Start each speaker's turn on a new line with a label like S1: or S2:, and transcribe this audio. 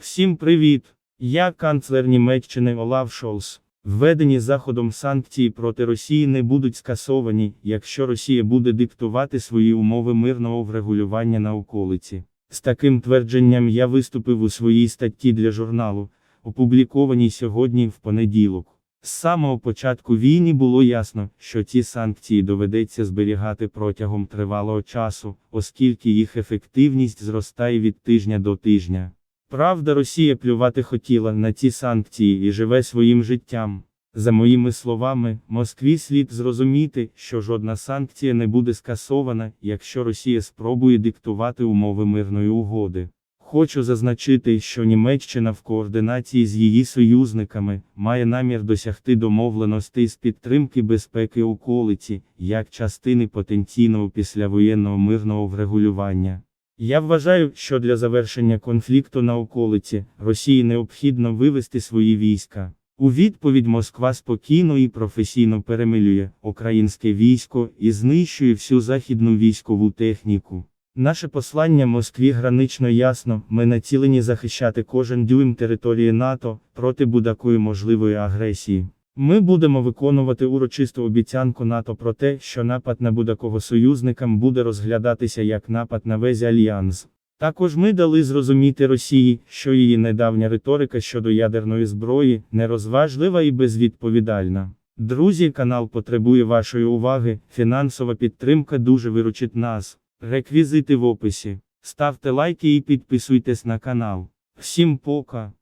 S1: Всім привіт! Я канцлер Німеччини Олаф Шолс. Введені заходом санкції проти Росії не будуть скасовані, якщо Росія буде диктувати свої умови мирного врегулювання на околиці. З таким твердженням я виступив у своїй статті для журналу, опублікованій сьогодні в понеділок. З самого початку війни було ясно, що ці санкції доведеться зберігати протягом тривалого часу, оскільки їх ефективність зростає від тижня до тижня. Правда, Росія плювати хотіла на ці санкції і живе своїм життям. За моїми словами, Москві слід зрозуміти, що жодна санкція не буде скасована, якщо Росія спробує диктувати умови мирної угоди. Хочу зазначити, що Німеччина в координації з її союзниками має намір досягти домовленостей з підтримки безпеки околиці, як частини потенційного післявоєнного мирного врегулювання. Я вважаю, що для завершення конфлікту на околиці Росії необхідно вивести свої війська. У відповідь Москва спокійно і професійно перемилює українське військо і знищує всю західну військову техніку. Наше послання Москві гранично ясно, ми націлені захищати кожен дюйм території НАТО проти будь-якої можливої агресії. Ми будемо виконувати урочисту обіцянку НАТО про те, що напад на будь-якого союзникам буде розглядатися як напад на весь альянс. Також ми дали зрозуміти Росії, що її недавня риторика щодо ядерної зброї нерозважлива і безвідповідальна. Друзі, канал потребує вашої уваги, фінансова підтримка дуже виручить нас. Реквізити в описі. Ставте лайки і підписуйтесь на канал. Всім пока!